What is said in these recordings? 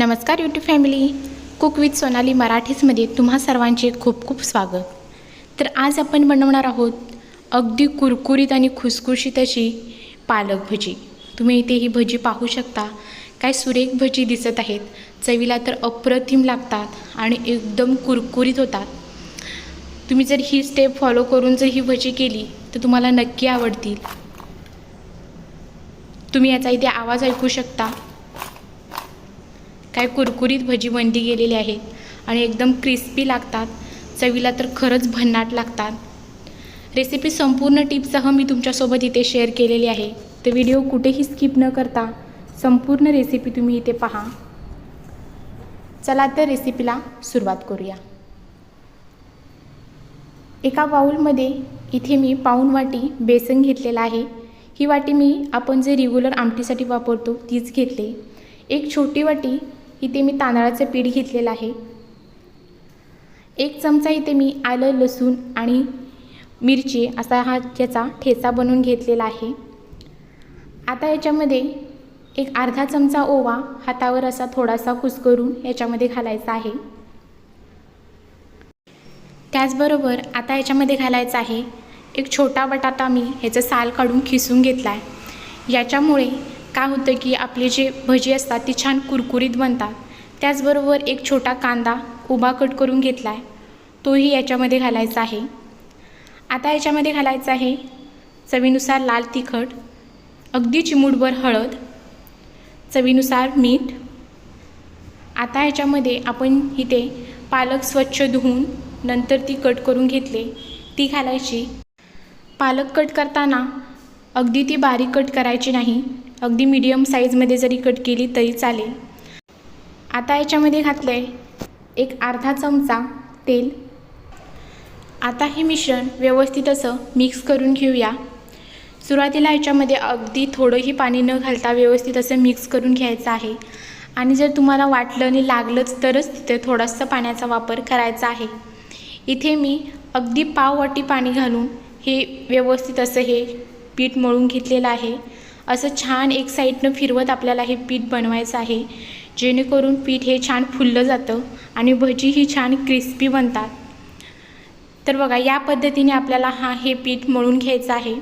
नमस्कार YouTube family cook with Sonali मराठीजमध्ये तुम्हा सर्वांचे खूप खूप स्वागत. तर आज आपण बनवणार आहोत अगदी कुरकुरीत आणि खुसखुशीत अशी पालक भजी. तुम्ही इथे ही भजी पाहू शकता. काय सुरेख भजी दिसत आहेत. चवीला तर अप्रतिम लागतात आणि एकदम कुरकुरीत होतात. तुम्ही जर ही स्टेप फॉलो करून जर ही भजी केली तर तुम्हाला नक्की आवडतील. तुम्ही याचा इथे आवाज ऐकू शकता. काय कुरकुरीत भजी बनली गेलेली आहेत आणि एकदम क्रिस्पी लागतात. चवीला तर खरंच भन्नाट लागतात. रेसिपी संपूर्ण टिपसह मी तुमच्यासोबत इथे शेअर केलेली आहे. तर व्हिडिओ कुठेही स्किप न करता संपूर्ण रेसिपी तुम्ही इथे पहा. चला तर रेसिपीला सुरुवात करूया. एका बाऊलमध्ये इथे मी पाऊण वाटी बेसन घेतलेला आहे. ही वाटी मी आपण जे रेग्युलर आमटीसाठी वापरतो तीच घेतली. एक छोटी वाटी इथे मी तांदळाचं पीठ घेतलेलं आहे. एक चमचा इथे मी आलं लसूण आणि मिरची असा हा याचा ठेचा बनवून घेतलेला आहे. आता याच्यामध्ये एक अर्धा चमचा ओवा हातावर असा थोडासा कुस्करून याच्यामध्ये घालायचा आहे. त्याचबरोबर आता याच्यामध्ये घालायचं आहे एक छोटा बटाटा मी ह्याचं साल काढून खिसून घेतला आहे याच्यामुळे काय होतं की आपले जे भजी असतात ती छान कुरकुरीत बनतात. त्याचबरोबर एक छोटा कांदा उभा कट करून घेतला आहे तोही याच्यामध्ये घालायचा आहे. आता याच्यामध्ये घालायचं आहे चवीनुसार लाल तिखट अगदी चिमूटभर हळद चवीनुसार मीठ. आता याच्यामध्ये आपण इथे पालक स्वच्छ धुवून नंतर ती कट करून घेतले. ती घालायची. पालक कट करताना अगदी ती बारीक कट करायची नाही. अगदी मीडियम साईजमध्ये जरी कट केली तरी चालेल. आता याच्यामध्ये घातलं आहे एक अर्धा चमचा तेल. आता हे मिश्रण व्यवस्थित असं मिक्स करून घेऊया. सुरुवातीला याच्यामध्ये अगदी थोडंही पाणी न घालता व्यवस्थित असं मिक्स करून घ्यायचं आहे. आणि जर तुम्हाला वाटलं आणि लागलंच तरच तिथे थोडासा पाण्याचा वापर करायचा आहे. इथे मी अगदी पाव वाटी पाणी घालून हे व्यवस्थित असं हे पीठ मळून घेतलेलं आहे. असं छान एक साईडनं फिरवत आपल्याला हे पीठ बनवायचं आहे. जेणेकरून पीठ हे छान फुललं जातं आणि भजी ही छान क्रिस्पी बनतात. तर बघा या पद्धतीने आपल्याला हा हे पीठ मळून घ्यायचं आहे.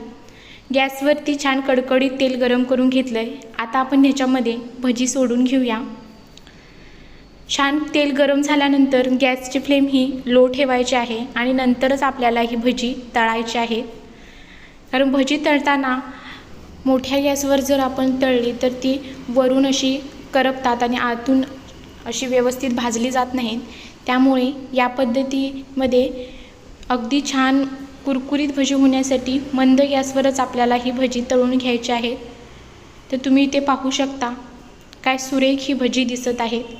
गॅसवरती छान कडकडीत तेल गरम करून घेतलं आहे आता आपण ह्याच्यामध्ये भजी सोडून घेऊया. छान तेल गरम झाल्यानंतर गॅसची फ्लेम ही लो ठेवायची आहे आणि नंतरच आपल्याला ही भजी तळायची आहे. कारण भजी तळताना मोठ्या गॅसवर जर आपण तळली तर ती वरून अशी करपतात आणि आतून अशी व्यवस्थित भाजली जात नाहीत. त्यामुळे या पद्धतीमध्ये अगदी छान कुरकुरीत भजी होण्यासाठी मंद गॅसवरच आपल्याला ही भजी तळून घ्यायची आहे. तर तुम्ही इथे पाहू शकता काय सुरेख ही भजी दिसत आहेत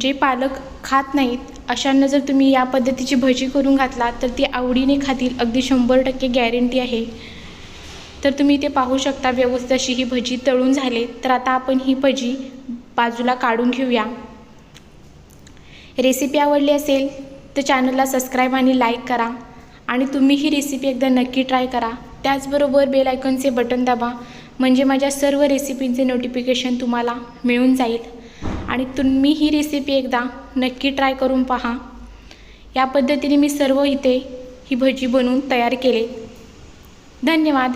जे पालक खात नाहीत अशांना जर तुम्ही या पद्धतीची भजी करून घातला तर ती आवडीने खातील. अगदी शंभर टक्के गॅरंटी आहे. तर तुम्ही इथे पाहू शकता व्यवस्थित अशी ही भजी तळून झाले. तर आता आपण ही भजी बाजूला काढून घेऊया. रेसिपी आवडली असेल तर चॅनलला सबस्क्राईब आणि लाईक करा. आणि तुम्ही ही रेसिपी एकदा नक्की ट्राय करा. त्याचबरोबर बेल आयकॉनचे बटन दाबा. म्हणजे माझ्या सर्व रेसिपींचे नोटिफिकेशन तुम्हाला मिळून जाईल. आणि तुम्ही ही रेसिपी एकदा नक्की ट्राय करून पहा. या पद्धतीने मी सर्व इथे ही भजी बनवून तयार केले. धन्यवाद.